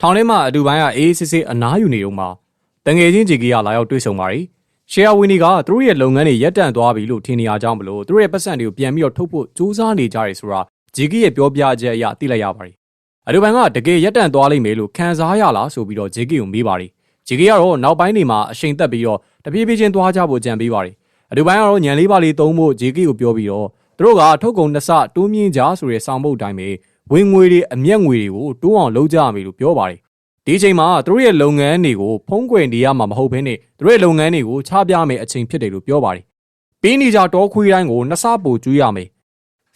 ထောင်ထဲမှာအတူပိုင်းကအေးစစ်စစ်အနားယူနေတော့မှတငယ်ချင်းဂျီကီကလာရောက်တွေ့ဆုံပါတယ်ရှယ်ယာဝင်တွေကသူတို့ရဲ့လုပ်ငန်းတွေရပ်တန့်သွားပြီလို့ထင်နေရကြောင်းမလို့သူတို့ရဲ့ပတ်စံတွေကိုပြန်ပြီးတော့ထုတ်ဖို့စူးစမ်းနေကြတယ်ဆိုတာဂျီကီရဲ့ပြောပြချက်အရသိလိုက်ရပါတယ်အတူပိုင်းကတကယ်ရပ်တန့်သွားလိမ့်မယ်လို့ခံစားရလားဆိုပြီးတော့ဂျီကီကိုမေးပါတယ်ဂျီကီကတော့နောက်ပိုင်းတွေမှာအချိန်သက်ပြီးတော့တပြေးပြေးချင်းသွားကြဖို့ကြံပေးပါတယ်အတူပိုင်းကတော့ညံလေးပါလေးသုံးဖို့ဂျီကီကိုပြောပြီးတော့သူတို့ကထုတ်ကုန်နှစ်ဆတိုးမြင့်ကြဆိုတဲ့ဆောင်ပုတ်အတိုင်းပဲ ဝင်ငွေတွေအမျက်ငွေတွေကိုတိုးအောင်လုပ်ကြရမယ်လို့ပြောပါတယ်ဒီအချိန်မှာသူတို့ရဲ့လုပ်ငန်းတွေကိုဖုံးကွယ်နေရမှာမဟုတ်ဘဲနဲ့သူတို့ရဲ့လုပ်ငန်းတွေကိုချပြမယ်အချိန်ဖြစ်တယ်လို့ပြောပါတယ်ပေးနေကြတောခွေးတိုင်းကိုနှစ်ဆပိုကျွေးရမယ်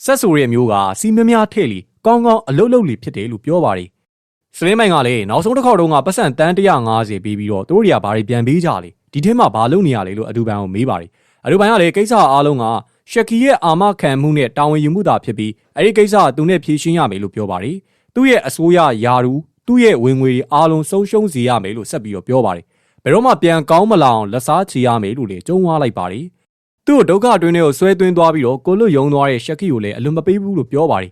ဆက်ဆိုရဲ့မျိုးကစီမများထည့်လီကောင်းကောင်းအလုတ်လုတ်လီဖြစ်တယ်လို့ပြောပါတယ်စလင်းမိုင်ကလည်းနောက်ဆုံးတစ်ခေါက်တုန်းကပတ်စံတန်း150ပေးပြီးတော့သူတို့တွေကဘာတွေပြန်ပေးကြလဲဒီထဲမှာဘာလုပ်နေရလဲလို့အဒူဘန်ကိုမေးပါတယ်အဒူဘန်ကလည်းကိစ္စအားလုံးက ရှက်ကီရဲ့အာမခံမှုနဲ့တာဝန်ယူမှုသာဖြစ်ပြီးအဲ့ဒီကိစ္စကသူနဲ့ဖြေရှင်းရမယ်လို့ပြောပါတယ်သူ့ရဲ့အစိုးရယာရူသူ့ရဲ့ဝင်ငွေတွေအားလုံးဆုံးရှုံးစေရမယ်လို့ဆက်ပြီးတော့ပြောပါတယ်ဘယ်တော့မှပြန်ကောင်းမလာအောင်လက်စားချေရမယ်လို့လည်းကြုံဝါလိုက်ပါတယ်သူ့ကိုဒုက္ခတွင်းတွေကိုဆွဲသွင်းသွားပြီးတော့ကိုလွတ်ယုံသွားတဲ့ရှက်ကီကိုလည်းအလွန်မပေးဘူးလို့ပြောပါတယ်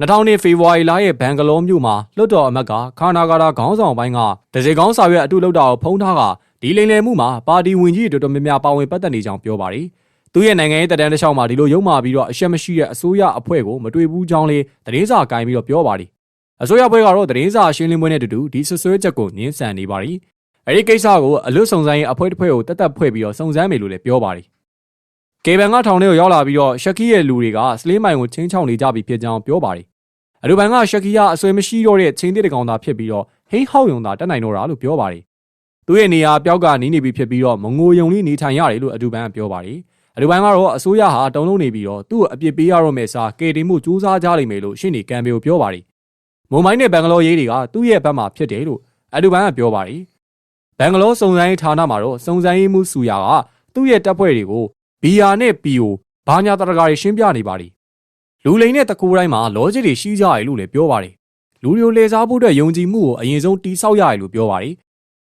2000နှစ်ဖေဖော်ဝါရီလရဲ့ဘန်ဂလောမြို့မှာလွတ်တော်အမတ်ကခါနာဂါရာခေါင်းဆောင်ပိုင်းကဒဇေကောင်းစာရွက်အတုလောက်တာကိုဖုံးထားကဒီလိမ်လည်မှုမှာပါတီဝင်ကြီးတွေတော်တော်များများပါဝင်ပတ်သက်နေကြောင်းပြောပါတယ် သူ့ရဲ့နိုင်ငံရေးတပ်တန်းတစ်လျှောက်မှာဒီလိုရုံမာပြီးတော့အရှက်မရှိတဲ့အစိုးရအဖွဲ့ကိုမတွေ့ဘူးကြောင်းလေးသတင်းစာကိုင်းပြီးတော့ပြောပါတယ်အစိုးရအဖွဲ့ကတော့သတင်းစာရှင်းလင်းပွဲနဲ့တူတူဒီဆွဆွဲချက်ကိုညှင်းဆန်နေပါတယ်အဲဒီကိစ္စကိုအလွတ်စုံစမ်းရေးအဖွဲ့တစ်ဖွဲ့ကိုတက်တက်ဖွဲ့ပြီးတော့စုံစမ်းမယ်လို့လည်းပြောပါတယ်ကေဗန်ကထောင်ထဲကိုရောက်လာပြီးတော့ရှက်ကီရဲ့လူတွေကစလင်းမိုင်ကိုချင်းချောင်းနေကြပြီဖြစ်ကြောင်းပြောပါတယ်အလူဘန်ကရှက်ကီကအဆွေမရှိတော့တဲ့ချင်းတစ်တကောင်သာဖြစ်ပြီးတော့ဟိန်းဟောက်ယုံသာတက်နိုင်တော့တာလို့ပြောပါတယ်သူ့ရဲ့နေရာပျောက်ကနီးနေပြီဖြစ်ပြီးတော့မငိုယုံလေးနေထိုင်ရတယ်လို့အဒူဘန်ကပြောပါတယ် အဒူဘန်ကတော့အစိုးရဟာတုံလုံးနေပြီးတော့သူ့ကိုအပြစ်ပေးရတော့မယ်စားကေတင်မှုစူးစမ်းကြလိမ့်မယ်လို့ရှင်းနေကံပေကိုပြောပါတယ်မွန်မိုင်းနဲ့ဘန်ဂလောရေးတွေကသူ့ရဲ့ဘက်မှာဖြစ်တယ်လို့အဒူဘန်ကပြောပါတယ်ဘန်ဂလောစုံစမ်းရေးဌာနမှာတော့စုံစမ်းရေးမှုစူယာကသူ့ရဲ့တပ်ဖွဲ့တွေကိုဘီယာနဲ့ပီယိုဘာညာတရကာတွေရှင်းပြနေပါတယ်လူလိန်နဲ့တကူတိုင်းမှာလောဂျစ်တွေရှိကြရလို့လည်းပြောပါတယ်လူတွေကိုလေစားဖို့အတွက်ယုံကြည်မှုကိုအရင်ဆုံးတိဆောက်ရတယ်လို့ပြောပါတယ်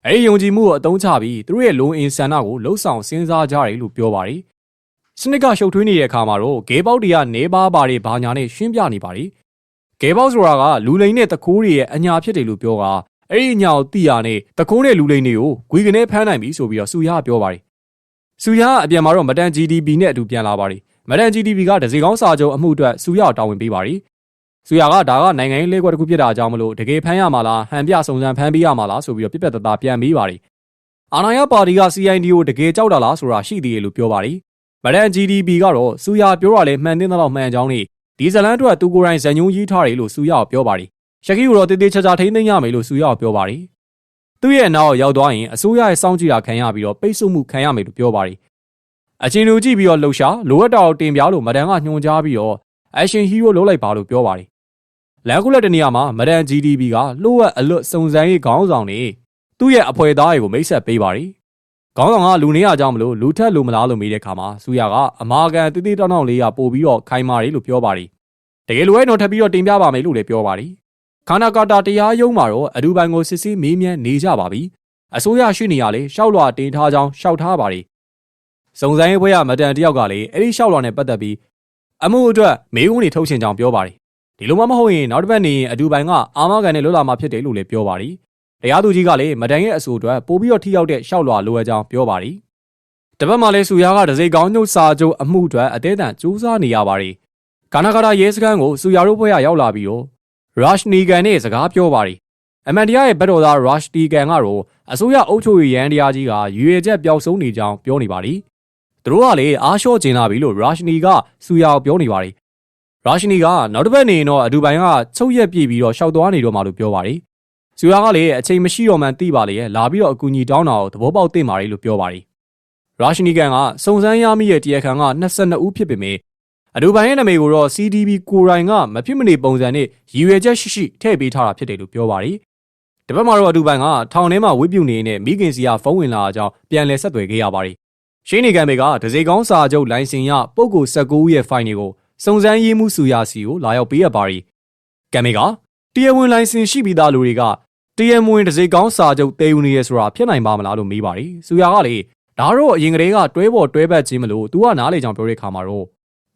အဲဒီယုံကြည်မှုကိုအသုံးချပြီးသူတို့ရဲ့လုံအင်ဆန္ဒကိုလှုပ်ဆောင်စဉ်းစားကြတယ်လို့ပြောပါတယ် စနစ်ကရှုပ်ထွေးနေတဲ့အခါမှာတော့ဂဲပေါက်တွေကနေပါပါတွေဘာညာနဲ့ရှင်းပြနေပါတယ်ဂဲပေါက်ဆိုတာကလူလိန်နဲ့တကူတွေရဲ့အညာဖြစ်တယ်လို့ပြောတာအဲ့ဒီအညာကိုတိရနဲ့တကူနဲ့လူလိန်တွေကိုဂွေကနေဖမ်းနိုင်ပြီဆိုပြီးတော့စူရပြောပါတယ်စူရအပြန်မှာတော့မတန် GDP နဲ့အတူပြန်လာပါတယ်မတန် GDP ကဒစီကောင်းစာချုပ်အမှုအတွက်စူရတာဝန်ပေးပါတယ်။စူရကဒါကနိုင်ငံရေးလဲခွက်တစ်ခုဖြစ်တာကြောင့်မလို့တကယ်ဖမ်းရမှာလားဟန်ပြစုံစမ်းဖမ်းပေးရမှာလားဆိုပြီးတော့ပြက်ပြက်သားသားပြန်မေးပါတယ်။အာဏာရပါတီက CID ကိုတကယ်ကြောက်တာလားဆိုတာရှိသေးတယ်လို့ပြောပါတယ်။ မတန် GDP ကတော့စူရပြောတာလဲမှန်တင်တော့မှန်ကြောင်းနဲ့ဒီဇလန်အတွက်သူကိုယ်တိုင်ဇန်ညုံရေးထားတယ်လို့စူရပြောပါတယ်။ရှက်ကီကိုတော့တေးသေးချာချာထိမ့်သိမ်းရမယ်လို့စူရပြောပါတယ်။သူ့ရဲ့နောက်ရောက်သွားရင်အစိုးရရဲ့စောင့်ကြည့်တာခံရပြီးတော့ပိတ်ဆို့မှုခံရမယ်လို့ပြောပါတယ်အချင်းလူကြည့်ပြီးတော့လှုပ်ရှားလိုအပ်တာကိုတင်ပြလို့မဒန်ကညွှန်ကြားပြီးတော့အရှင်ဟီးရိုးလုပ်လိုက်ပါလို့ပြောပါတယ်။လန်ကူလက်တနေရာမှာမဒန် GDP ကလှုပ်ဝက်အလွတ်စုံစမ်းရေးခေါင်းဆောင်နေသူ့ရဲ့အဖွဲသားတွေကိုမိတ်ဆက်ပေးပါတယ်။ ခေါင်းဆောင်ကလူနေရကြောင်းမလို့လူထက်လူမလားလို့မေးတဲ့အခါမှာစူရကအမာကန်တိတိတောင်းတောင်းလေးကပို့ပြီးတော့ခိုင်းပါတယ်လို့ပြောပါတယ်။တကယ်လိုရဲတော့ထပ်ပြီးတော့တင်ပြပါမယ်လို့လည်းပြောပါတယ်။ခန္ဓာကာတာတရားရုံးမှာတော့အဒူဘန်ကိုစစ်စစ်မေးမြန်းနေကြပါပြီ။အစိုးရရှိနေရလေရှောက်လွှာတင်ထားကြောင်းရှောက်ထားပါတယ်စုံစမ်းရေးဘွဲရမတန်တယောက်ကလည်းအဲ့ဒီလျှောက်လွှာနဲ့ပတ်သက်ပြီးအမှုအတွက်မေးခွန်းတွေထုတ်ချင်ကြောင်းပြောပါတယ်ဒီလိုမှမဟုတ်ရင်နောက်တစ်ပတ်နေရင်အဒူပိုင်ကအာမခံနဲ့လွတ်လာမှာဖြစ်တယ်လို့လည်းပြောပါတယ် တရားသူကြီးကလည်းမတန်ရဲ့အဆိုအတွက်ပို့ပြီးတော့ထိရောက်တဲ့လျှောက်လွှာလိုအပ်ကြောင်းပြောပါတယ်တပတ်မှလည်းစူယာကဒစိကောင်းညုတ်စာချုပ်အမှုအတွက်အသေးအံစူးစမ်းနေရပါတယ်ကာနာကာရာရဲစခန်းကိုစူယာတို့ဘွဲရရောက်လာပြီးတော့ရာရှ်နီဂန်နဲ့စကားပြောပါတယ်အမန်တရားရဲ့ဘက်တော်သားရာရှ်တီကန်ကတော့အစိုးရအုပ်ချုပ်ရေးရန်တရားကြီးကရွေချက်ပျောက်ဆုံးနေကြောင်းပြောနေပါတယ်သူတို့ကလေအားလျှော့ကျင်လာပြီလို့ရာရှနီကစူယာကိုပြောနေပါတယ်ရာရှနီကနောက်တစ်ပတ်နေရင်တော့အဒူပိုင်ကချုပ်ရက်ပြေးပြီးတော့ရှောက်သွားနေတော့မှလို့ပြောပါတ ယ်စူယာကလည်းအချိန်မရှိတော့မှန်းသိပါလေရဲ့လာပြီးတော့အကူအညီတောင်းတာကိုသဘောပေါက်သိမာတယ်လို့ပြောပါတယ်ရာရှနီကန်ကစုံစမ်းရမိရဲ့တရားခံက22ဦးဖြစ်ပေမဲ့အဒူပိုင်ရဲ့နာမည်ကိုတော့ CDB ကိုရိုင်ကမဖြစ်မနေပုံစံနဲ့ရည်ရွယ်ချက်ရှိရှိထည့်ပေးထားတာဖြစ်တယ်လို့ပြောပါတယ်တပတ်မှာတော့အဒူပိုင်ကထောင်ထဲမှာဝိပြုနေနေမိခင်စီကဖုန်းဝင်လာအကြောင်းပြန်လည်ဆက်သွယ်ခဲ့ရပါတယ်ရှင်းနေကံပေကဒဇေကောင်းစာချုပ်လိုင်စင်ရပုဂ္ဂိုလ်19ဦးရဲ့ဖိုင်တွေကိုစုံစမ်းရေးမှုစုရစီကိုလာရောက်ပေးရပါရီကံပေက တရားဝင်လိုင်စင်ရှိပြီးသားလူတွေကတရားမဝင်ဒဇေကောင်းစာချုပ်တည်ယူနေရဆိုတာဖြစ်နိုင်ပါမလားလို့မေးပါရီစုရကလေဒါတော့အရင်ကတည်းကတွဲပေါ်တွဲဘက်ချင်းမလို့ तू ကနားလေကြောင်ပြောတဲ့ခါမှာတော့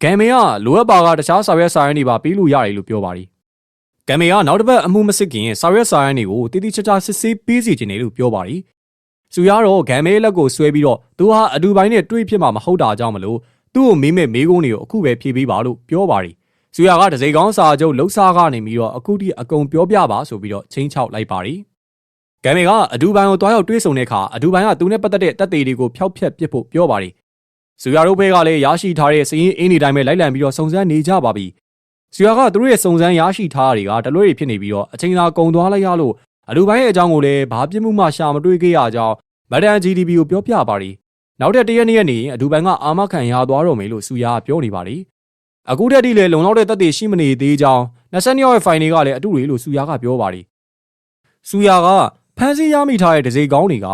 ကံမေကလိုအပ်ပါကတခြားစာရွက်စာရင်းတွေပါပြီးလို့ရတယ်လို့ပြောပါရီကံမေကနောက်တစ်ပတ်အမှုမစစ်ခင်စာရွက်စာရမ်းတွေကိုတိတိကျကျစစ်ဆေးပေးစီခြင်းတယ်လို့ပြောပါတယ်။စုရတော့ဂံမေလက်ကိုဆွဲပြီးတော့သူဟာအတူပိုင်းနဲ့တွေ့ဖြစ်မှာမဟုတ်တာကြောင့်မလို့သူ့ကိုမေးမဲ့မေးခွန်းတွေကိုအခုပဲဖြေပေးပါလို့ပြောပါတယ်။ စုရကဒစိကောင်းစာချုပ်လှုပ်ရှားကနေပြီးတော့အခုထိအကုန်ပြောပြပါဆိုပြီးတော့ချင်းချောက်လိုက်ပါတယ်။ဂံမေကအဒူပိုင်းကိုတွားရောက်တွေးဆုံတဲ့အခါအဒူပိုင်းကသူနဲ့ပတ်သက်တဲ့တပ်သေးတွေကိုဖျောက်ဖျက်ပစ်ဖို့ပြောပါတယ်။စုရတို့ဘက်ကလည်းရရှိထားတဲ့စည်ရင်အင်းဒီတိုင်းပဲလိုက်လံပြီးတော့စုံစမ်းနေကြပါပြီ။စုရကသူတို့ရဲ့စုံစမ်းရရှိထားတာတွေကတလွဲတွေဖြစ်နေပြီးတော့အချိန်သာကုန်သွားလိုက်ရလို့အဒူပိုင်းရဲ့အကြောင်းကိုလည်းဘာပြစ်မှုမှရှာမတွေ့ခဲ့ရကြောင်းမဒန် GDP ကိုပြောပြပါတယ်။နောက်ထပ်တရက်နေ့ရက်နေရင်အဒူပိုင်းကအာမခံရသွားတော့မယ်လို့စုရကပြောနေပါတယ်။ အခုတည်းတည်းလည်းလုံလောက်တဲ့တပ်တွေရှိမနေသေးကြောင်း22ရက်ဖိုင်တွေကလည်းအတူတွေလို့စုရကပြောပါတယ်။စုရကဖမ်းဆီးရမိထားတဲ့ဒဇိကောင်းတွေက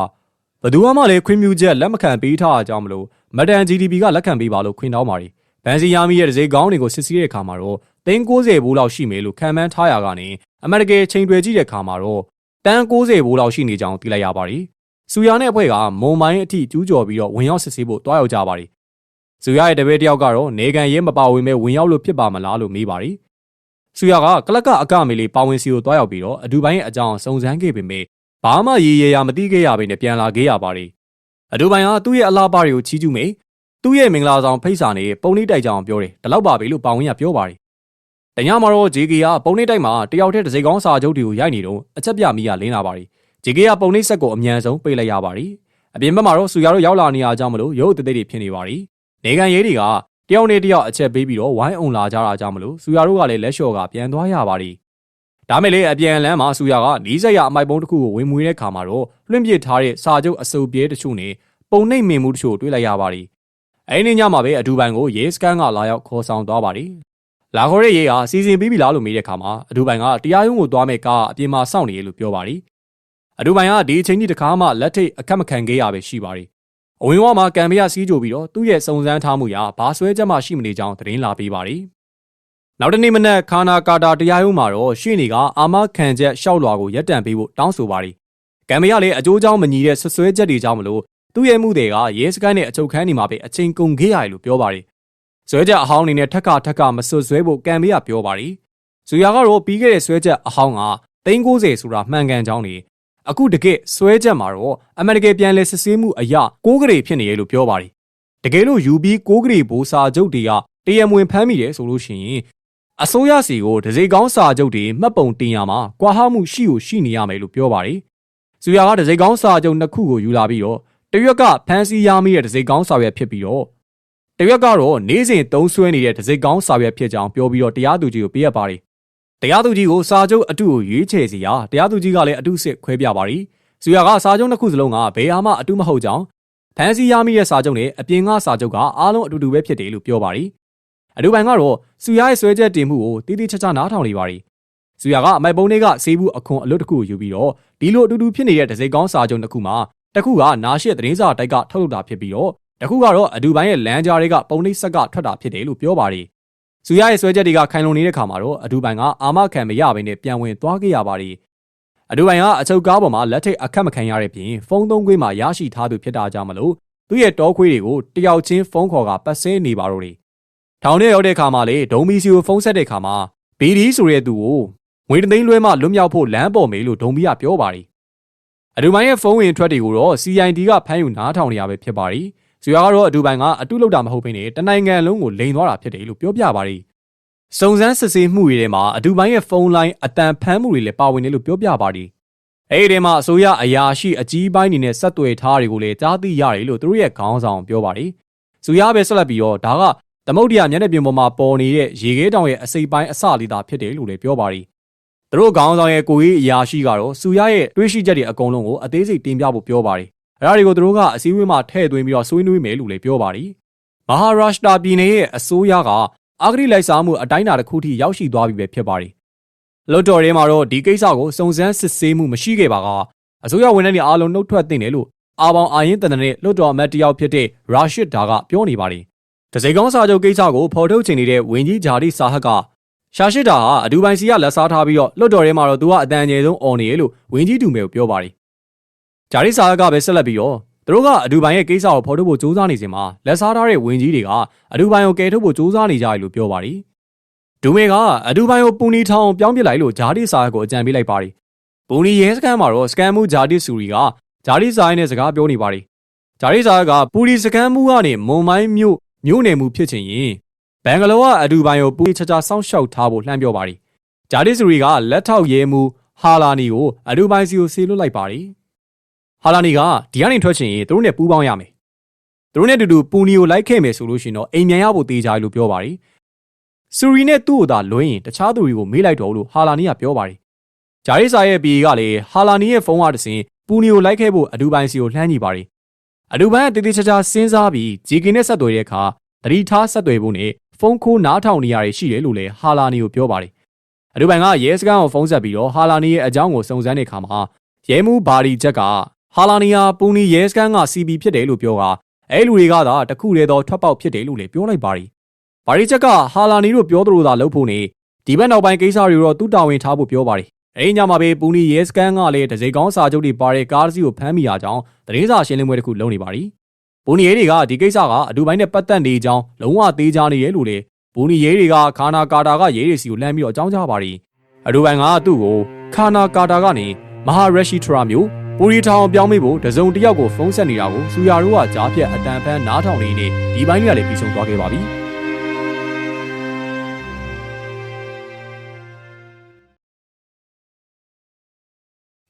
ဘသူမှလည်းခွင့်ပြုချက်လက်မခံပေးထားအကြောင်းမလို့မဒန် GDP ကလက်ခံပေးပါလို့ခွင့်တောင်းပါတယ်။ဗန်စီယာမီရဲ့ဒဇိကောင်းတွေကိုစစ်ဆေးတဲ့အခါမှာတော့390ဘိုးလောက်ရှိမယ်လို့ခံမှန်းထားရကနေအမေရိကန်ချိန်တွေကြည့်တဲ့အခါမှာတော့တန်း90ဘိုးလောက်ရှိနေကြောင်းသိလိုက်ရပါတယ်။စူယာနဲ့အဖွဲ့ကမုံမိုင်းအထိကျူးကျော်ပြီးတော့ဝင်ရောက်စစ်ဆေးဖို့တွားရောက်ကြပါတယ်။ စူယာရဲ့တပည့်တယောက်ကတော့နေကန်ရဲမပါဝင်မဲ့ဝင်ရောက်လို့ဖြစ်ပါမလားလို့မေးပါတယ်။စူယာကကလပ်ကအကမေလေးပါဝင်စီကိုတွားရောက်ပြီးတော့အဒူပိုင်းရဲ့အကြောင်းစုံစမ်းခဲ့ပေမဲ့ဘာမှရေရရာမသိခဲ့ရဘဲနဲ့ပြန်လာခဲ့ရပါတယ်။အဒူပိုင်းကသူ့ရဲ့အလားပါတွေကိုချီးကျူးမိသူ့ရဲ့မင်္ဂလာဆောင်ဖိတ်စာနဲ့ပုံနှိတိုက်ကြောင်ပြောတယ်။ဒါတော့ပါပဲလို့ပါဝင်ရပြောပါတယ်။တညမှာတော့ဂျေကေကပုံနှိတိုက်မှာတယောက်တည်းဒစိကောင်းစာချုပ်တွေကိုရိုက်နေတော့အချက်ပြမိရလင်းလာပါတယ်။ဂျေကေကပုံနှိဆက်ကိုအမြန်ဆုံးပိတ်လိုက်ရပါတယ်။အပြင်ဘက်မှာတော့စူရတို့ရောက်လာနေရကြောင်းမလို့ရုပ်သေးသေးတွေဖြစ်နေပါတယ်။ နေကန်ရေးတွေကတယောက်နဲ့တယောက်အချက်ပေးပြီးတော့ဝိုင်းအောင်လာကြတာကြောင့်မလို့စူရတို့ကလည်းလက်လျှော်ကပြန်သွားရပါတယ်။ဒါမဲ့လေအပြန်လန်းမှာစူရကနီးစက်ရအမိုက်ပုံးတစ်ခုကိုဝင်မွေးတဲ့ခါမှာတော့လွှင့်ပစ်ထားတဲ့စာချုပ်အစုပ်ပြဲတချို့နဲ့ပုံနှိပ်မင်မှုတချို့တွေ့လိုက်ရပါတယ်။အဲဒီနေ့ညမှာပဲအဒူပိုင်ကိုရေးစကန်ကလာရောက်ခေါ်ဆောင်သွားပါတယ်။လာခေါ်တဲ့ရေးဟာစီစဉ်ပြီးပြီလားလို့မေးတဲ့အခါမှာအဒူပိုင်ကတရားရုံးကိုသွားမဲ့ကားအပြင်မှာစောင့်နေရလို့ပြောပါတယ်။အဒူပိုင်ကဒီအချိန်ကြီးတခါမှလက်ထိတ်အခက်မခံခဲ့ရပဲရှိပါတယ်။ အဝင်ဝါမှာကံမရစီးကြိုပြီးတော့သူ့ရဲ့စုံစမ်းထားမှုရာဘာဆွဲချက်မှရှိမနေကြောင်းသတင်းလာပေးပါတယ်။နောက်တနေ့မနက်ခါနာကာတာတရားရုံးမှာတော့ရှေ့နေကအာမခံချက်ရှောက်လွှာကိုရပ်တန့်ပေးဖို့တောင်းဆိုပါတယ်။ကံမရလည်းအကျိုးကြောင့်မညီတဲ့ဆွဆွဲချက်တွေကြောင့်မလို့သူ့ရဲ့မှုတွေကရဲစခန်းနဲ့အချုပ်ခန်းနေမှာပဲအချိန်ကုန်ခဲ့ရတယ်လို့ပြောပါတယ်။ဆွဲချက်အဟောင်းအနေနဲ့ထက်ကထက်ကမဆွဆွဲဖို့ကံမရပြောပါတယ်။ဇူယာကတော့ပြီးခဲ့တဲ့ဆွဲချက်အဟောင်းက390ဆိုတာမှန်ကန်ကြောင်းနေ အခုတကယ်ဆွဲချက်မှာတော့အမေရိကန်ပြန်လည်စစ်ဆေးမှုအရ6ကရေဖြစ်နေရလို့ပြောပါတယ်။တကယ်လို့ယူပြီး6ကရေဘိုးစာချုပ်တွေကတရမဝင်ဖမ်းမိတယ်ဆိုလို့ရှိရင်အစိုးရစီကိုဒစိကောင်းစာချုပ်တွေမှတ်ပုံတင်ရမှာကွာဟမှုရှိကိုရှိနေရမယ်လို့ပြောပါတယ်။ဇူယာကဒစိကောင်းစာချုပ်နှစ်ခုကိုယူလာပြီးတော့တရွက်ကဖမ်းဆီးရမိတဲ့ဒစိကောင်းစာရွက်ဖြစ်ပြီးတော့တရွက်ကတော့နေ့စဉ်သုံးဆွဲနေတဲ့ဒစိကောင်းစာရွက်ဖြစ်ကြောင်းပြောပြီးတော့တရားသူကြီးကိုပေးရပါတယ်။ တရားသူကြီးကိုစာချုပ်အတုကိုရွေးချယ်စီရာတရားသူကြီးကလည်းအတုစစ်ခွဲပြပါတယ်။ဇူယာကစာချုပ်နှစ်ခုစလုံးကဘယ်ဟာမှအတုမဟုတ်ကြောင်းဖမ်းဆီးရမိတဲ့စာချုပ်နဲ့အပြင်ကစာချုပ်ကအားလုံးအတူတူပဲဖြစ်တယ်လို့ပြောပါတယ်။အတူပိုင်ကတော့စူယာရဲ့ဆွဲချက်တင်မှုကိုတိတိကျကျနားထောင်နေပါတယ်။စူယာကအမိုက်ပုံတွေကစေးဘူးအခွန်အလွတ်တစ်ခုကိုယူပြီးတော့ဒီလိုအတူတူဖြစ်နေတဲ့ဒစိကောင်းစာချုပ်တစ်ခုမှာတစ်ခုကနာရှစ်သတင်းစာတိုက်ကထုတ်လုပ်တာဖြစ်ပြီးတော့တစ်ခုကတော့အဒူပိုင်းရဲ့လမ်းကြားတွေကပုံနှိပ်ဆက်ကထွက်တာဖြစ်တယ်လို့ပြောပါတယ်။ ဇူရရဲ့ဆွဲချက်တွေကခိုင်လုံနေတဲ့ခါမှာတော့အဒူပိုင်းကအာမခံမရဘဲနဲ့ပြန်ဝင်သွားခဲ့ရပါတယ်။အဒူပိုင်းကအချုပ်ကားပေါ်မှာလက်ထိတ်အခက်မခံရတဲ့ပြင်ဖုန်းသုံးခွေးမှာရရှိထားသူဖြစ်တာကြောင့်မလို့သူ့ရဲ့တောခွေးတွေကိုတယောက်ချင်းဖုန်းခေါ်ကပတ်ဆဲနေပါတော့တယ်။ထောင်ထဲရောက်တဲ့ခါမှာလေဒုံမီစီကိုဖုန်းဆက်တဲ့ခါမှာဘီဒီဆိုတဲ့သူကိုငွေတသိန်းလွှဲမှလွတ်မြောက်ဖို့လမ်းပေါ်မေးလို့ဒုံမီကပြောပါတယ်အဒူပိုင်းရဲ့ဖုန်းဝင်ထွက်တွေကိုတော့ CID ကဖမ်းယူနားထောင်နေရပဲဖြစ်ပါတယ်။ ဇူယာကတော့အဒူပိုင်းကအတုလောက်တာမဟုတ်ဘဲနဲ့တနိုင်ငံလုံးကိုလိန်သွားတာဖြစ်တယ်လို့ပြောပြပါတယ်။စုံစမ်းစစ်ဆေးမှုတွေထဲမှာအဒူပိုင်းရဲ့ဖုန်းလိုင်းအတန်ဖမ်းမှုတွေလည်းပါဝင်တယ်လို့ပြောပြပါတယ်။အဲဒီထဲမှာအစိုးရအရာရှိအကြီးပိုင်းတွေနဲ့ဆက်သွယ်ထားတွေကိုလည်းကြားသိရတယ်လို့သူတို့ရဲ့ခေါင်းဆောင်ပြောပါတယ်။ဇူယာပဲဆက်လက်ပြီးတော့ဒါကသမုတ်တရားမျက်နှာပြင်ပေါ်မှာပေါ်နေတဲ့ရေခဲတောင်ရဲ့အစိပ်ပိုင်းအစလေးသာဖြစ်တယ်လို့လည်းပြောပါတယ်သူတို့ခေါင်းဆောင်ရဲ့ကိုကြီးအရာရှိကတော့စူရရဲ့တွေးရှိချက်တွေအကုန်လုံးကိုအသေးစိတ်တင်ပြဖို့ပြောပါတယ်။ အဲဒါတွေကိုသူတို့ကအစည်းအဝေးမှာထည့်သွင်းပြီးတော့ဆွေးနွေးမယ်လို့လည်းပြောပါတယ်။မဟာရာရှ်တာပြည်နယ်ရဲ့အစိုးရကအဂရိလိုက်စားမှုအတိုင်းအတာတစ်ခုထိရောက်ရှိသွားပြီပဲဖြစ်ပါတယ်။လွတ်တော်ထဲမှာတော့ဒီကိစ္စကိုစုံစမ်းစစ်ဆေးမှုမရှိခဲ့ပါကအစိုးရဝန်ထမ်းတွေအားလုံးနှုတ်ထွက်တင်တယ်လို့အာဘောင်အာရင်တန်တဲ့လွတ်တော်အမတ်တယောက်ဖြစ်တဲ့ရာရှစ်ဒါကပြောနေပါတယ်။တစိကောင်းစာချုပ်ကိစ္စကိုဖော်ထုတ်ချင်နေတဲ့ဝင်းကြီးဂျာဒီစာဟက်ကရှာရှိတာဟာအဒူပိုင်စီကလက်စားထားပြီးတော့လွတ်တော်ထဲမှာတော့သူကအတန်အကျယ်ဆုံးអော်နေရလို့ဝင်းကြီးတူမဲကိုပြောပါတယ်။ ဂျာရီစာကပဲဆက်လက်ပြီးတော့သူတို့ကအဒူပိုင်ရဲ့ကိစ္စကိုဖော်ထုတ်ဖို့စူးစမ်းနေစဉ်မှာလက်စားထားတဲ့ဝင်းကြီးတွေကအဒူပိုင်ကိုကယ်ထုတ်ဖို့စူးစမ်းနေကြတယ်လို့ပြောပါတယ်။ဒူမေကအဒူပိုင်ကိုပူနီထောင်ပြောင်းပစ်လိုက်လို့ဂျာတိစာကိုအကြံပေးလိုက်ပါတယ်ပူနီရဲစကန်မှာတော့စကန်မှုဂျာတိဆူရီကဂျာတိစာရဲ့စကားပြောနေပါတယ်ဂျာတိစာကပူရီစကန်မှုကနေမွန်မိုင်းမြို့မြို့နယ်မှုဖြစ်ချင်ရင်ဘန်ဂလိုကအဒူပိုင်ကိုပူရီချာချာစောင့်ရှောက်ထားဖို့လှမ်းပြောပါတယ်ဂျာတိဆူရီကလက်ထောက်ရဲမှုဟာလာနီကိုအဒူပိုင်စီကိုဆေးလွတ်လိုက်ပါတယ် ဟာလာနီကဒီကနေထွက်ချင်ရင်သူတို့နဲ့ပူးပေါင်းရမယ်သူတို့နဲ့အတူတူပူနီကိုလိုက်ခဲ့မယ်ဆိုလို့ရှိရင်တော့အိမ်မြန်ရဖို့တေးကြလို့ပြောပါတယ်ဆူရီနဲ့သူ့ကိုသာလွှဲရင်တခြားသူတွေကိုမေးလိုက်တော့လို့ဟာလာနီကပြောပါတယ်ဂျာရီစာရဲ့ပြည်ကလည်းဟာလာနီရဲ့ဖုန်းကတဆင်ပူနီကိုလိုက်ခဲ့ဖို့အဒူပိုင်စီကိုလှမ်းကြည့်ပါတယ်အဒူပိုင်ကတည်တည်ချာချာစဉ်းစားပြီးဂျီကင်နဲ့ဆက်သွယ်တဲ့အခါတတိထားဆက်သွယ်ဖို့နဲ့ဖုန်းခိုးနားထောင်နေရရှိတယ်လို့လည်းဟာလာနီကိုပြောပါတယ်အဒူပိုင်ကရဲစခန်းကိုဖုန်းဆက်ပြီးတော့ဟာလာနီရဲ့အကြောင်းကိုစုံစမ်းတဲ့အခါမှာရဲမှုဘာဒီချက်က ဟာလာနီယာပူနီရဲစခန်းက CB ဖြစ်တယ်လို့ပြောကအဲလူတွေကသာတခုတည်းသောထွက်ပေါက်ဖြစ်တယ်လို့လည်းပြောလိုက်ပါတယ်။ဘာဒီချက်ကဟာလာနီတို့ပြောသလိုသာလုပ်ဖို့နေဒီဘက်နောက်ပိုင်းကိစ္စတွေတော့သူ့တာဝန်ထားဖို့ပြောပါတယ်။အဲဒီညမှာပဲပူနီရဲစခန်းကလည်းတစိကောင်းစာချုပ်တွေပါတဲ့ကားတစ်စီးကိုဖမ်းမိရကြောင်းသတင်းစာရှင်းလင်းပွဲတစ်ခုလုပ်နေပါတယ်။ပူနီရဲတွေကဒီကိစ္စကအဒူပိုင်းနဲ့ပတ်သက်နေကြောင်းလုံးဝသေးချာနေရဲလို့လေပူနီရဲတွေကခါနာကာတာကရဲတွေစီကိုလှမ်းပြီးတော့အကြောင်းကြားပါတယ်။အဒူပိုင်းကသူ့ကိုခါနာကာတာကနေမဟာရက်ရှိထရာမျိုး ပူရီထောင်ပြောင်းမိဖို့တစုံတစ်ယောက်ကိုဖုန်းဆက်နေတာကိုစူယာတို့ကကြားဖြတ်အတန်ဖန်းနားထောင်နေနေဒီပိုင်းလေးကလည်းပြီးဆုံးသွားခဲ့ပါပြီ။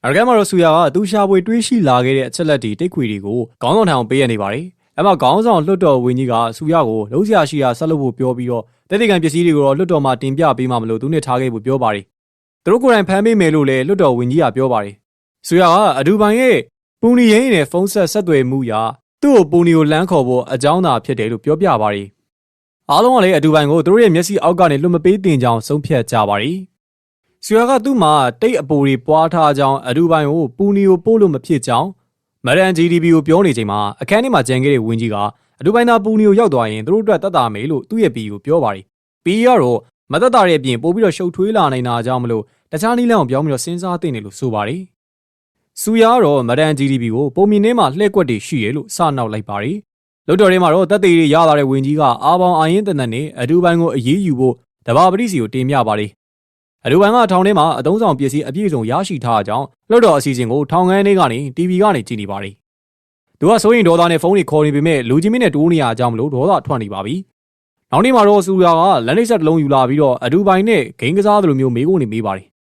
အရဂမ်မာရိုဆူယာကသူရှာဖွေတွေးရှိလာခဲ့တဲ့အချက်လက်တွေတိတ်ခွေတွေကိုခေါင်းဆောင်ထောင်ပေးရနေပါတယ်။အဲ့မှာခေါင်းဆောင်လွတ်တော်ဝင်းကြီးကဆူယာကိုလုံးစရာရှိရာဆက်လုပ်ဖို့ပြောပြီးတော့တတိကံပစ္စည်းတွေကိုတော့လွတ်တော်မှာတင်ပြပေးမှမလို့သူနဲ့ထားခဲ့ဖို့ပြောပါတယ်။သူတို့ကိုယ်တိုင်ဖမ်းပေးမယ်လို့လည်းလွတ်တော်ဝင်းကြီးကပြောပါတယ်။ ဆူယာကအဒူပိုင်ရဲ့ပူနီရင်းနဲ့ဖုန်းဆက်ဆက်သွယ်မှုရာသူ့ကိုပူနီကိုလမ်းခေါ်ဖို့အကြောင်းသာဖြစ်တယ်လို့ပြောပြပါတယ်။အားလုံးကလည်းအဒူပိုင်ကိုသူတို့ရဲ့မျက်စိအောက်ကနေလွတ်မပေးတင်ကြောင်းဆုံးဖြတ်ကြပါတယ်။ဆူယာကသူ့မှာတိတ်အပူတွေပွားထားကြောင်းအဒူပိုင်ကိုပူနီကိုပို့လို့မဖြစ်ကြောင်းမရန် GDP ကိုပြောနေချိန်မှာအခန်းထဲမှာကြံခဲ့တဲ့ဝင်းကြီးကအဒူပိုင်သာပူနီကိုရောက်သွားရင်သူတို့အတွက်တတ်တာမယ်လို့သူ့ရဲ့ပီကိုပြောပါတယ်။ပီကတော့မတတ်တာရဲ့အပြင်ပို့ပြီးတော့ရှုပ်ထွေးလာနိုင်တာကြောင့်မလို့တခြားနည်းလမ်းကိုပြောင်းပြီးတော့စဉ်းစားသင့်တယ်လို့ဆိုပါတယ်။ စူယာကတော့မရန် GDP ကိုပုံမြင်ထဲမှာလှည့်ကွက်တွေရှိရလို့စနောက်လိုက်ပါတယ်။လွတ်တော်ထဲမှာတော့တက်သေးတွေရလာတဲ့ဝင်းကြီးကအာပေါင်အာရင်တန်တန်နဲ့အဒူပိုင်ကိုအရေးယူဖို့တဘာပတိစီကိုတင်ပြပါတယ်အဒူဘန်ကထောင်ထဲမှာအသုံးဆောင်ပစ္စည်းအပြည့်စုံရရှိထားကြောင်းလွှတ်တော်အစီအစဉ်ကိုထောင်ငန်းထဲကနေ TV ကနေကြည့်နေပါတယ်။သူကစိုးရင်ဒေါသနဲ့ဖုန်းတွေခေါ်နေပေမဲ့လူကြီးမင်းနဲ့တိုးနေရကြောင်းမလို့ဒေါသထွက်နေပါပြီ။နောက်နေ့မှာတော့စူရာကလန်နိဆက်တစ်လုံးယူလာပြီးတော့အဒူဘိုင်နဲ့ဂိမ်းကစားသလိုမျိုးမေးခွန်းတွေမေးပါတယ်။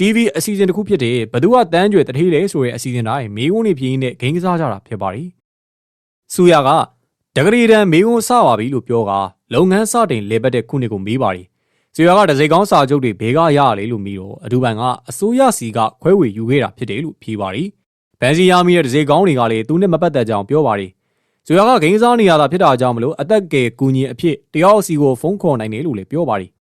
TV အစီအစဉ်တစ်ခုဖြစ်တဲ့ဘသူကတန်းကျွယ်တထေးလဲဆိုတဲ့အစီအစဉ်တိုင်းမေးခွန်းတွေဖြေရင်းနဲ့ဂိမ်းကစားကြတာဖြစ်ပါတယ်။စူရာကဒဂရီတန်မေးခွန်းစပါပြီလို့ပြောကလုပ်ငန်းစတင်လေပတ်တဲ့ခုနှစ်ကိုမေးပါတယ်။ဇေယျကဒစိကောင်းစာချုပ်တွေဘဲကရရလေလို့မိတော့အဒူဘန်ကအစိုးရစီကခွဲဝေယူခဲ့တာဖြစ်တယ်လို့ဖြေပါတယ်။ဘန်စီယာမီရဲ့ဒစိကောင်းတွေကလည်းသူနဲ့မပတ်သက်ကြောင်ပြောပါတယ်။ဇေယျကဂိမ်းစားနေရတာဖြစ်တာကြောင့်မလို့အသက်ကယ်ကူညီအဖြစ်တယောက်စီကိုဖုန်းခေါ်နိုင်တယ်လို့လည်းပြောပါတယ်။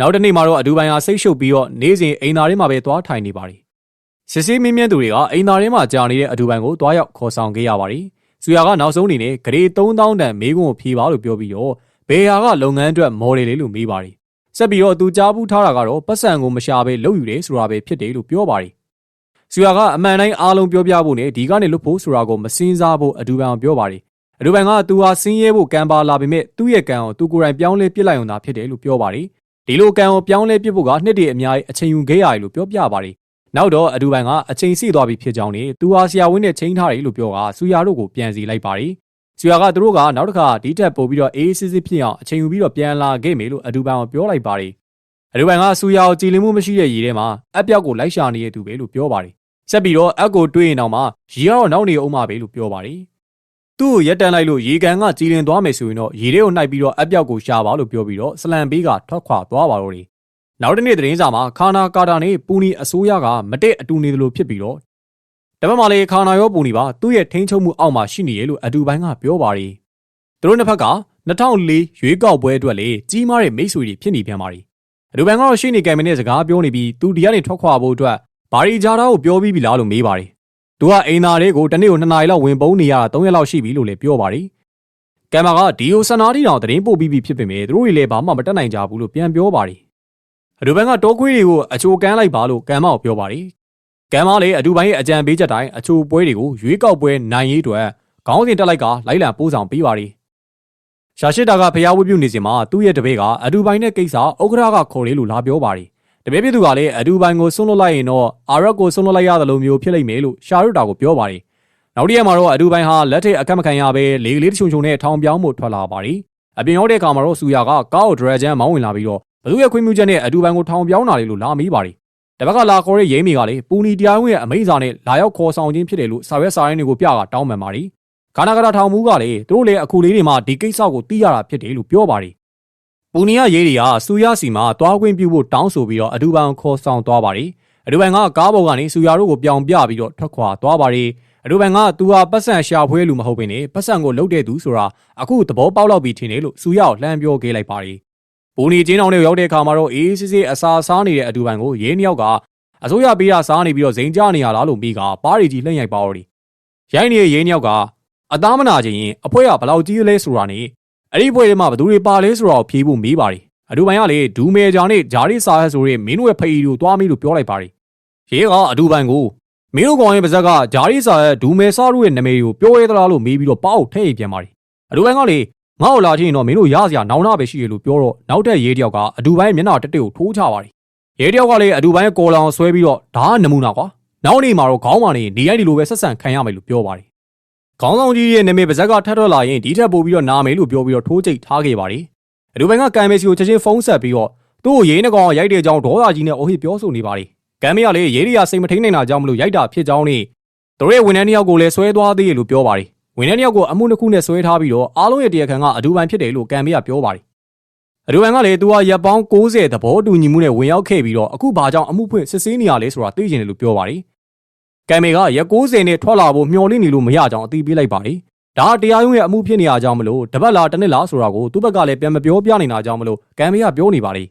နောက်တစ်နေ့မှာတော့အဒူဘန်ကစိတ်ရှုပ်ပြီးတော့နေ့စဉ်အိမ်သားထဲမှာပဲသွားထိုင်နေပါတယ်။စစ်စေးမင်းမြန်းသူတွေကအိမ်သားထဲမှာကြာနေတဲ့အဒူဘန်ကိုတွားရောက်ခေါ်ဆောင်ခဲ့ရပါတယ်။ဇေယျကနောက်ဆုံးအနေနဲ့ဂရေ3000တန်မေးခွန်းကိုဖြေပါလို့ပြောပြီးတော့ဘေယာကလုပ်ငန်းအတွက်မော်ဒယ်လေးလို့မေးပါတယ်ဆက်ပြီးတော့သူကြားဘူးထားတာကတော့ပတ်စံကိုမရှာဘဲလုပ်ယူတယ်ဆိုတာပဲဖြစ်တယ်လို့ပြောပါတယ်။ဆူယာကအမှန်တိုင်းအားလုံးပြောပြဖို့နဲ့ဒီကနေလွတ်ဖို့ဆိုတာကိုမစင်းစားဖို့အဒူဘန်ကိုပြောပါတယ်။အဒူဘန်ကသူဟာဆင်းရဲဖို့ကံပါလာပေမဲ့သူ့ရဲ့ကံကိုသူကိုယ်တိုင်ပြောင်းလဲပစ်လိုက်အောင်သာဖြစ်တယ်လို့ပြောပါတယ်။ ဒီလိုကံကိုပြောင်းလဲပစ်ဖို့ကနှစ်တည်းအများကြီးအချိန်ယူခဲ့ရတယ်လို့ပြောပြပါတယ်။နောက်တော့အဒူဘန်ကအချိန်စီသွားပြီဖြစ်ကြောင်းနဲ့သူဟာဆရာဝန်နဲ့ချိန်ထားတယ်လို့ပြောကဆူယာတို့ကိုပြန်စီလိုက်ပါတယ်။ဆူယာကသူတို့ကနောက်တစ်ခါဒီတက်ပို့ပြီးတော့အေးအေးဆေးဆေးဖြစ်အောင်အချိန်ယူပြီးတော့ပြန်လာခဲ့မယ်လို့အဒူဘန်ကပြောလိုက်ပါတယ်။အဒူဘန်ကဆူယာကိုကြည်လင်မှုမရှိတဲ့ရေထဲမှာအက်ပြောက်ကိုလိုက်ရှာနေတဲ့သူပဲလို့ပြောပါတယ်။ဆက်ပြီးတော့အက်ကိုတွေးရင်တော့မှရေကတော့နောက်နေအောင်မှပဲလို့ပြောပါတယ်။ သူ့ကိုရက်တန်းလိုက်လို့ရေကန်ကကြည်လင်သွားမယ်ဆိုရင်တော့ရေထဲကိုနှိုက်ပြီးတော့အက်ပြောက်ကိုရှာပါလို့ပြောပြီးတော့ဆလန်ဘေးကထွက်ခွာသွားပါတော့တယ်။နောက်တစ်နေ့သတင်းစာမှာခါနာကာတာနဲ့ပူနီအစိုးရကမတည့်အတူနေသလိုဖြစ်ပြီးတော့တပတ်မှလည်းခါနာရောပူနီပါသူ့ရဲ့ထိန်းချုပ်မှုအောက်မှာရှိနေရလို့အဒူဘိုင်းကပြောပါတယ်။သူတို့နှစ်ဖက်က2004ရွေးကောက်ပွဲအတွက်လေကြီးမားတဲ့မိတ်ဆွေတွေဖြစ်နေပြန်ပါတယ်။အဒူဘိုင်းကတော့ရှေ့နေကင်မနဲ့စကားပြောနေပြီးသူဒီကနေထွက်ခွာဖို့အတွက်ဘာရီဂျာတာကိုပြောပြီးပြီလားလို့မေးပါတယ်။ သူကအိမ်သားတွေကိုတနေ့ကို2နာရီလောက်ဝင်ပုံးနေရတာ3ရက်လောက်ရှိပြီလို့လည်းပြောပါတယ်။ကင်မာကဒီယိုစနာတီတောင်တရင်ပို့ပြီးပြီဖြစ်ပေမဲ့သူတို့တွေလည်းဘာမှမတက်နိုင်ကြဘူးလို့ပြန်ပြောပါတယ်။အဒူဘိုင်းကတောခွေးတွေကိုအချိုကန်းလိုက်ပါလို့ကင်မာကိုပြောပါတယ်။ကံမားလေအဒူပိုင်းရဲ့အကြံပေးချက်တိုင်းအချိုပွဲတွေကိုရွေးကောက်ပွဲနိုင်ရေးအတွက်ခေါင်းစဉ်တက်လိုက်ကလိုက်လံပို့ဆောင်ပေးပါရီရှာရှိတာကဖျားဝတ်ပြုနေစဉ်မှာသူ့ရဲ့တပည့်ကအဒူပိုင်နဲ့ကိစ္စဥက္ကရာကခေါ်လေလို့လာပြောပါတယ် တပည့်ပြသူကလည်းအဒူပိုင်ကိုဆွန့်လွတ်လိုက်ရင်တော့အာရက်ကိုဆွန့်လွတ်လိုက်ရတယ်လို့မျိုးဖြစ်လိမ့်မယ်လို့ရှာရုတာကိုပြောပါတယ်နောက်တစ်ရက်မှာတော့အဒူပိုင်ဟာလက်ထိတ်အကက်မခံရဘဲလေကလေးတချုံချုံနဲ့ထောင်ပြောင်းမှုထွက်လာပါတယ်အပြင်ရောက်တဲ့အခါမှာတော့စူယာကကားကိုဒရဂျန်မောင်းဝင်လာပြီးတော့ဘသူရဲ့ခွင့်ပြုချက်နဲ့အဒူပိုင်ကိုထောင်ပြောင်းလာလေလို့လာမေးပါတယ်တပတ်ကလာခေါ်တဲ့ရဲမီကလည်းပူနီတရားဝင်ရဲ့အမိန့်စာနဲ့လာရောက်ခေါ်ဆောင်ခြင်းဖြစ်တယ်လို့စာရွက်စာရင်းတွေကိုပြကတောင်းပန်ပါတယ်ခါနာကတာထောင်မှုကလည်းသူတို့လည်းအခုလေးတွေမှဒီကိစ္စကိုသိရတာဖြစ်တယ်လို့ပြောပါတယ် ပူနီယရေးတွေကစူယာစီမှာတွားခွင့်ပြုဖို့တောင်းဆိုပြီးတော့အဒူပိုင်ကိုခေါ်ဆောင်သွားပါတယ်အဒူပိုင်ကကားပေါ်ကနေစူယာတို့ကိုပြောင်ပြပြီးတော့ထွက်ခွာသွားပါတယ်အဒူပိုင်ကသူဟာပတ်စံရှာဖွေလူမဟုတ်ဘဲနဲ့ပတ်စံကိုလုတ်တဲ့သူဆိုတာအခုသဘောပေါက်လောက်ပြီးထင်တယ်လို့စူယာကိုလှမ်းပြောခဲ့လိုက်ပါတယ်ပူနီကျင်းအောင်တွေရောက်တဲ့အခါမှာတော့အေးစစ်စစ်အစာစားနေတဲ့အဒူပိုင်ကိုရေးနှစ်ယောက်ကအစိုးရပေးတာစားနေပြီးတော့ဇိမ်ကြနေရလားလို့ပြီးကပါးရီကြီးလှည့်ရိုက်ပါတော့တယ်ရိုင်းနေတဲ့ရေးနှစ်ယောက်ကအသားမနာခြင်းရင်အဖွဲကဘလောက်ကြီးလဲဆိုတာနဲ့ အဲ့ဒီပွဲထဲမှာဘသူတွေပါလဲဆိုတာကိုဖြေဖို့မေးပါတယ်အဒူပိုင်ကလေဒူမေဂျာနဲ့ဂျာရီစာဟက်ဆိုတဲ့မင်းတို့ရဲ့ဖေးတို့တွားမေးလို့ပြောလိုက်ပါတယ်ရေးကအဒူပိုင်ကိုမင်းတို့ကောင်ရဲ့ပါဇက်ကဂျာရီစာဟက်ဒူမေစာတို့ရဲ့နာမည်ကိုပြောရဲသလားလို့မေးပြီးတော့ပေါ့ထည့်ပြန်ပါတယ်အဒူပိုင်ကလေငါ့ကိုလာချင်းတော့မင်းတို့ရစရာနောင်နာပဲရှိရလို့ပြောတော့နောက်ထပ်ရေးတယောက်ကအဒူပိုင်မျက်နှာတက်တက်ကိုထိုးချပါတယ်ရဲတယောက်ကလည်းအဒူပိုင်းကော်လောင်ဆွဲပြီးတော့ဒါကနမူနာကွာနောက်နေ့မှာတော့ခေါင်းမာနေနေရိုက်ဒီလိုပဲဆက်ဆံခံရမယ်လို့ပြောပါတယ် ခေါင်းဆောင်ကြီးရဲ့နာမည်ပါဇက်ကထပ်ထွက်လာရင်ဒီထက်ပိုပြီးတော့နာမယ်လို့ပြောပြီးတော့ထိုးကျိတ်ထားခဲ့ပါတယ်အဒူပိုင်းကကံမေစီကိုချက်ချင်းဖုန်းဆက်ပြီးတော့သူ့ကိုရေးနှကောင်ရိုက်တဲ့ကြောင်းဒေါသကြီးနဲ့အိုဟစ်ပြောဆိုနေပါတယ်ကံမေကလည်းရေးရီယာစိတ်မထိန်နိုင်တာကြောင့်မလို့ရိုက်တာဖြစ်ကြောင်းနဲ့သူတို့ရဲ့ဝန်ထမ်းတစ်ယောက်ကိုလည်းဆွဲသွားသေးတယ်လို့ပြောပါတယ်ဝန်ထမ်းတစ်ယောက်ကိုအမှုတစ်ခုနဲ့ဆွဲထားပြီးတော့အားလုံးရဲ့တရားခံကအဒူပိုင်းဖြစ်တယ်လို့ကံမေကပြောပါတယ်အဒူဘန်ကလည်းသူဟာရပ်ပေါင်း60သဘောတူညီမှုနဲ့ဝင်ရောက်ခဲ့ပြီးတော့အခုဘာကြောင့်အမှုဖွင့်စစ်ဆေးနေရလဲဆိုတာသိကျင်တယ်လို့ပြောပါတယ်။ ကံမေကရက်60နဲ့ထွက်လာဖို့မျှော်လင့်နေလို့မရကြောင်းအသိပေးလိုက်ပါတယ်။ဒါတရားရုံးရဲ့အမှုဖြစ်နေရကြောင်းမလို့တပတ်လားတစ်နှစ်လားဆိုတာကိုသူ့ဘက်ကလည်းပြန်မပြောပြနေတာကြောင်းမလို့ကံမေကပြောနေပါလေ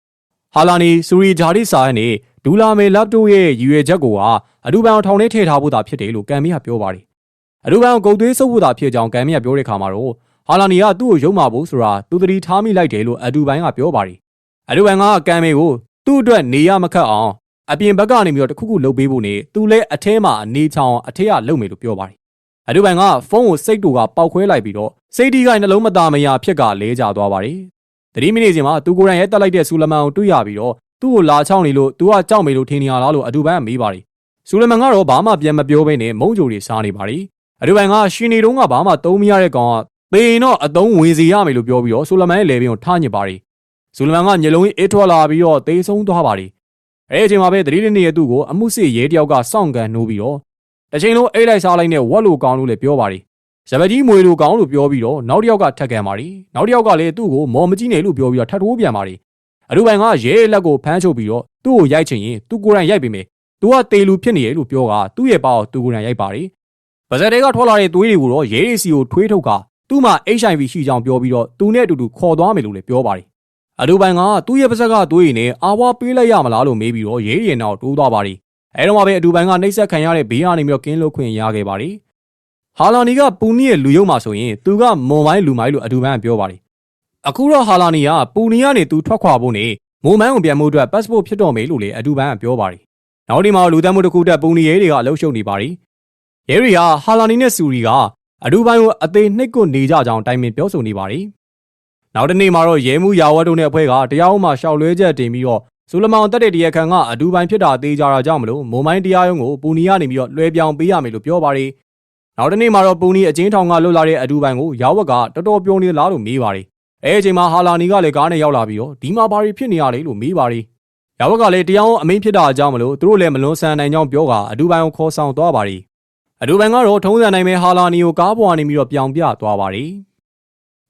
။ဟာလာနီစူရီဂျာရီစာရဲ့နေဒူလာမေလပ်တိုရဲ့ရည်ရွယ်ချက်ကိုကအဒူဘန်ထောင်ထဲထည့်ထားဖို့သာဖြစ်တယ်လို့ကံမေကပြောပါတယ်။အဒူဘန်ကိုဂုတ်သွေးစုပ်ဖို့သာဖြစ်ကြောင်းကံမေကပြောတဲ့ခါမှာတော့ဟာလာနီကသူ့ကိုယုံမှာဖို့ဆိုတာသူတတိထားမိလိုက်တယ်လို့အဒူပိုင်းကပြောပါတယ်။အဒူပိုင်းကကံမေကိုသူ့အတွက်နေရမခတ်အောင် အပြင်ဘက်ကနေပြီးတော့တခုခုလှုပ်ပေးဖို့နေသူလည်းအထဲမှာအနေချောင်အထက်ကလှုပ်မယ်လို့ပြောပါတယ်။အဒူပိုင်းကဖုန်းကိုစိတ်တူကပောက်ခွဲလိုက်ပြီးတော့စိတ်ဒီကနှလုံးမသားမယာဖြစ်ကလဲကျသွားပါတယ်။တတိမိနစ်ချင်းမှာသူကိုယ်တိုင်ရဲတက်လိုက်တဲ့ဆူလမန်ကိုတွေ့ရပြီးတော့သူ့ကိုလာချောင်းနေလို့သူကကြောက်မေလို့ထင်နေရလားလို့အဒူပိုင်းကမေးပါတယ်။ဆူလမန်ကတော့ဘာမှပြန်မပြောဘဲနဲ့မုံကြိုတွေစားနေပါတယ်။အဒူပိုင်းကရှင်နေတုံးကဘာမှသုံးမရတဲ့ကောင်ကသေရင်တော့အတုံးဝင်စီရမယ်လို့ပြောပြီးတော့ဆူလမန်ရဲ့လေဘင်းကိုထားညစ်ပါတယ်ဆူလမန်ကမျက်လုံးကြီးအေးထွက်လာပြီးတော့သေဆုံးသွားပါတယ် အဲအချိန်မှာပဲသတိလင်းနေတဲ့သူ့ကိုအမှုစစ်ရဲတယောက်ကစောင့်ကန်နိုးပြီးတော့တစ်ချိန်လုံးအိတ်လိုက်စားလိုက်နဲ့ဝက်လိုကောင်းလို့လည်းပြောပါတယ်ဇပကြီးမွေလိုကောင်းလို့ပြောပြီးတော့နောက်တစ်ယောက်ကထက်ကန်ပါတယ်နောက်တစ်ယောက်ကလည်းသူ့ကိုမော်မကြီးနေလို့ပြောပြီးတော့ထပ်ထိုးပြန်ပါတယ်အရူပိုင်ကရဲလက်ကိုဖမ်းချုပ်ပြီးတော့သူ့ကိုရိုက်ချင်ရင်သူကိုယ်တိုင်ရိုက်ပေးမယ်သူကတေလူဖြစ်နေတယ်လို့ပြောကသူ့ရဲ့ပါကိုသူကိုယ်တိုင်ရိုက်ပါတယ်ပါဇက်တဲကထွက်လာတဲ့သွေးတွေကိုတော့ရဲရီစီကိုထွေးထုတ်ကသူ့မှာ HIV ရှိကြောင်းပြောပြီးတော့သူနဲ့အတူတူခေါ်သွားမယ်လို့လည်းပြောပါတယ်။ အဒူပိုင်ကသူ့ရဲ့ပါဇက်ကသွေးရည်နဲ့အာဝါပေးလိုက်ရမလားလို့မေးပြီးတော့ရေးရင်တော့တိုးသွားပါတယ်။အဲတော့မှပဲအဒူပိုင်ကနှိပ်စက်ခံရတဲ့ဘေးကနေပြီးတော့ကင်းလွတ်ခွင့်ရခဲ့ပါတယ်။ဟာလာနီကပူနီရဲ့လူယုံမှာဆိုရင်သူကမွန်မိုင်းလူမိုင်းလို့အဒူပိုင်ကပြောပါတယ်။အခုတော့ဟာလာနီကပူနီကနေသူထွက်ခွာဖို့နဲ့မွန်မိုင်းကိုပြန်မှုအတွက် passport ဖြစ်တော်မယ်လို့လေအဒူပိုင်ကပြောပါတယ်။နောက်ဒီမှာလူသတ်မှုတစ်ခုတက်ပူနီရဲတွေကအလုပ်ရှုပ်နေပါတယ်။ရဲတွေကဟာလာနီနဲ့စူရီကအဒူပိုင်းကိုအသေးနှိပ်ကွနေကြကြောင်းတိုင်ပင်ပြောဆိုနေပါတယ်။ နောက်တနေ့မှာတော့ရဲမှုရာဝတ်တို့နဲ့အဖွဲ့ကတရားဥမှရှောက်လွဲချက်တင်ပြီးတော့ဆူလမောင်တက်တဲ့တရားခံကအဒူပိုင်းဖြစ်တာသေးကြတာကြောင့်မလို့မုံမိုင်းတရားရုံးကိုပူနီကနေပြီးတော့လွှဲပြောင်းပေးရမယ်လို့ပြောပါတယ်။နောက်တနေ့မှာတော့ပူနီအချင်းထောင်ကလွတ်လာတဲ့အဒူပိုင်းကိုရာဝတ်ကတော်တော်ပြုံးနေလားလို့မေးပါတယ်။အဲအချိန်မှာဟာလာနီကလည်းကားနဲ့ရောက်လာပြီးတော့ဒီမှာဘာတွေဖြစ်နေရလဲလို့မေးပါတယ်။ရာဝတ်ကလည်းတရားရုံးအမိန့်ဖြစ်တာအကြောင်းမလို့သူတို့လည်းမလွန်ဆန်နိုင်ကြောင်းပြောကအဒူပိုင်းကိုခေါ်ဆောင်သွားပါတယ်အဒူဘန်ကတော့ထုံးစံနိုင်မဲ့ဟာလာနီကိုကားပေါ်ကနေပြီးတော့ပြောင်ပြသွားပါတယ်။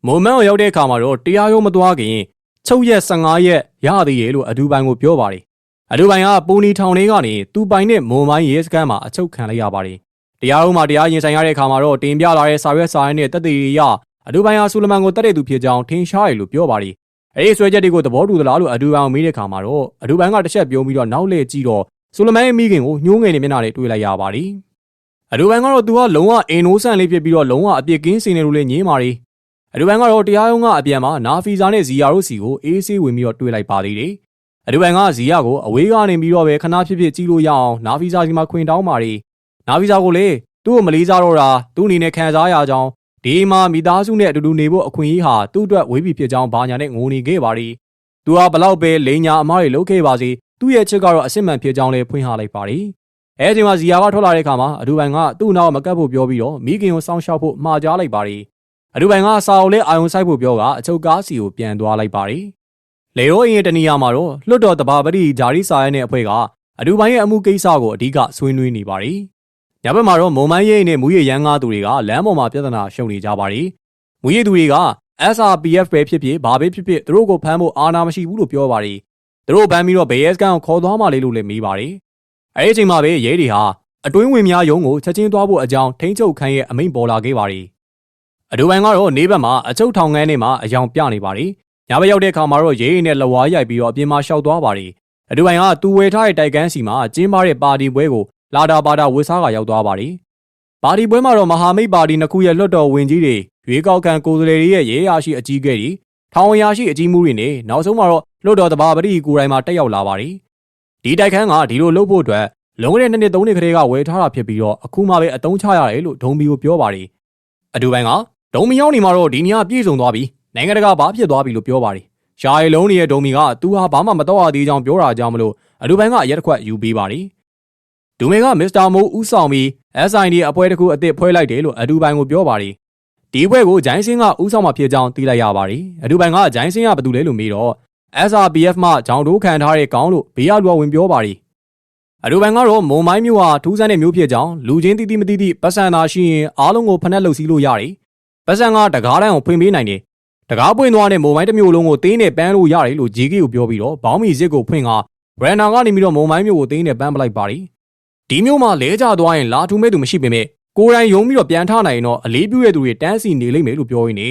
မုံမန်ကိုရောက်တဲ့အခါမှာတော့တရားရုံးမသွားခင်ချုပ်ရက်15ရက်ရသေးရဲ့လို့အဒူဘန်ကိုပြောပါတယ်။အဒူဘန်ကပူနီထောင်လေးကနေသူပိုင်နဲ့မုံမိုင်းရဲစခန်းမှာအချုပ်ခံလိုက်ရပါတယ်။တရားရုံးမှာတရားရင်ဆိုင်ရတဲ့အခါမှာတော့တင်ပြလာတဲ့စာရွက်စာရင်းနဲ့တက်သေးရအဒူဘန်ဟာဆူလမန်ကိုတက်တဲ့သူဖြစ်ကြောင်းထင်ရှားရလို့ပြောပါတယ်။အဲဒီဆွဲချက်တွေကိုသဘောတူသလားလို့အဒူဘန်ကိုမေးတဲ့အခါမှာတော့အဒူဘန်ကတစ်ချက်ပြောပြီးတော့နောက်လှည့်ကြည့်တော့ဆူလမန်ရဲ့မိခင်ကိုညှိုးငယ်နေမျက်နှာနဲ့တွေ့လိုက်ရပါတယ်။အဒူဘန်ကတော့သူကလုံးဝအင်နိုဆန်လေးဖြစ်ပြီးတော့လုံးဝအပြစ်ကင်းစင်တယ်လို့လည်းညင်းပါရီ အဒူဘန်ကတော့တရားရုံးကအပြန်မှာနာဖီဇာနဲ့ဇီယာတို့စီကိုအေးဆေးဝင်ပြီးတော့တွေ့လိုက်ပါသေးတယ်အဒူဘန်ကဇီယာကိုအဝေးကနေပြီးတော့ပဲခဏဖြစ်ဖြစ်ကြည့်လို့ရအောင်နာဖီဇာစီမှာခွင်တောင်းပါရီနာဖီဇာကိုလေသူ့ကိုမလေးစားတော့တာသူ့အနေနဲ့ခံစားရကြောင်းဒီမှာမိသားစုနဲ့အတူတူနေဖို့အခွင့်အရေးဟာသူ့အတွက်ဝေးပြီဖြစ်ကြောင်းဘာညာနဲ့ငိုနေခဲ့ပါရီသူဟာဘလောက်ပဲလိန်ညာအမားတွေလုပ်ခဲ့ပါစေသူ့ရဲ့ချစ်ကတော့အစစ်မှန်ဖြစ်ကြောင်းလည်းဖွင့်ဟလိုက်ပါရီအဲအချိန်မှာဇီယာကထွက်လာတဲ့အခါမှာအဒူပိုင်ကသူ့နောက်မကပ်ဖို့ပြောပြီးတော့မိခင်ကိုစောင့်ရှောက်ဖို့မှာကြားလိုက်ပါရီ အဒူပိုင်ကစာအုပ်လေးအာယုံဆိုင်ဖို့ပြောကအချုပ်ကားစီကိုပြန်သွားလိုက်ပါရီလေရိုးအင်းရဲ့တနီယာမှာတော့လွတ်တော်တဘာပတိဂျာရီစာရဲနဲ့အဖွဲ့ကအဒူပိုင်ရဲ့အမှုကိစ္စကိုအဓိကဆွေးနွေးနေပါရီညဘက်မှာတော့မုံမိုင်းရိပ်နဲ့မူရရန်ကားသူတွေကလမ်းပေါ်မှာပြဿနာရှုံနေကြပါရီမူရသူတွေက SRPF ပဲဖြစ်ဖြစ်ဘာပဲဖြစ်ဖြစ်သူတို့ကိုဖမ်းဖို့အာဏာမရှိဘူးလို့ပြောပါရီသူတို့ဖမ်းပြီးတော့ဘေးယက်စကန်ကိုခေါ်သွားမှလေလို့လည်းမေးပါရီအဲဒီအချိန်မှာပဲရဲတွေဟာအတွင်းဝင်များယုံကိုချက်ချင်းသွားဖို့အကြောင်းထိန်းချုပ်ခန်းရဲ့အမိန့်ပေါ်လာခဲ့ပါရီ အဒူဘန်ကတော့နေဘက်မှာအချုပ်ထောင်ငန်းထဲမှာအယောင်ပြနေပါရီညဘက်ရောက်တဲ့အခါမှာတော့ရဲရည်နဲ့လဝါရိုက်ပြီးတော့အပြင်မှာရှောက်သွားပါရီအဒူဘန်ကသူဝယ်ထားတဲ့တိုက်ကန်းစီမှာကျင်းပတဲ့ပါတီပွဲကိုလာတာပါတာဝေစားကရောက်သွားပါရီပါတီပွဲမှာတော့မဟာမိတ်ပါတီနှစ်ခုရဲ့လွှတ်တော်ဝင်ကြီးတွေရွေးကောက်ခံကိုယ်စားလှယ်တွေရဲ့ရဲရရှိအကြီးအကဲတွေထောင်ရရှိအကြီးမှုတွေနဲ့နောက်ဆုံးမှာတော့လွှတ်တော်တဘာပတိကိုယ်တိုင်မှာတက်ရောက်လာပါရီဒီတိုက်ခန်းကဒီလိုလုပ်ဖို့အတွက်လုံခဲ့တဲ့နှစ်နှစ်သုံးနှစ်ကလေးကဝယ်ထားတာဖြစ်ပြီးတော့အခုမှပဲအတုံးချရတယ်လို့ဒုံဘီကိုပြောပါရီအဒူဘန်က ဒုံဘီရောက်နေမှာတော့ဒီညပြည့်စုံသွားပြီနိုင်ငံတကာဘာဖြစ်သွားပြီလို့ပြောပါရီရှားရီလုံးရဲ့ဒုံဘီကသူဟာဘာမှမတော့ရသေးကြောင်းပြောတာကြောင့်မလို့အဒူဘန်ကအရက်တစ်ခွက်ယူပေးပါရီဒူမေကမစ္စတာမိုးဦးဆောင်ပြီး SID အပွဲတစ်ခုအသစ်ဖွဲလိုက်တယ်လို့အဒူဘန်ကိုပြောပါရီဒီဘွဲကိုဂျိုင်းစင်းကဥဆောင်မှာဖြစ်ကြောင်းသိလိုက်ရပါတယ်။အဒူဘန်ကဂျိုင်းစင်းကဘာတူလဲလို့မေးတော့ SRPF မှဂျောင်တိုးခံထားတဲ့ကောင်းလို့ဘေးရလူကဝင်ပြောပါတယ်။အဒူဘန်ကတော့မွန်မိုင်းမျိုးဟာထူးဆန်းတဲ့မျိုးဖြစ်ကြောင်းလူချင်းတီးတီးမတီးတီးပတ်စံသာရှိရင်အားလုံးကိုဖနှက်လုပ်စီလို့ရတယ်။ ပတ်စံကတကားတန်းကိုဖွင့်ပေးနိုင်တယ်။တကားပွင့်သွားတဲ့မွန်မိုင်းတစ်မျိုးလုံးကိုတင်းနဲ့ပန်းလို့ရတယ်လို့ဂျီကီကိုပြောပြီးတော့ဘောင်းမီစစ်ကိုဖွင့်ကဘရန်နာကနေပြီးတော့မွန်မိုင်းမျိုးကိုတင်းနဲ့ပန်းပလိုက်ပါတယ်။ဒီမျိုးမှာလဲကြသွားရင်လာထူမဲ့သူမရှိပေမဲ့ကိုယ်တိုင်ယုံပြီးတော့ပြန်ထနိုင်ရင်တော့အလေးပြုတဲ့သူတွေတန်းစီနေလိမ့်မယ်လို့ပြောရင်းနေ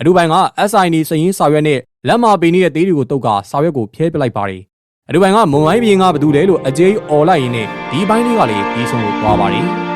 အဒူပိုင်က SIN စရင်စာရွက်နဲ့လက်မာပင်ရဲ့သေးတွေကိုတုတ်ကစာရွက်ကိုဖျဲပလိုက်ပါတယ်အဒူပိုင်ကမွန်ဝိုင်းပြင်ကဘသူလဲလို့အကျေးអော်လိုက်ရင်းနဲ့ဒီဘိုင်းလေးကလည်းပြီးဆုံးလို့သွားပါတယ်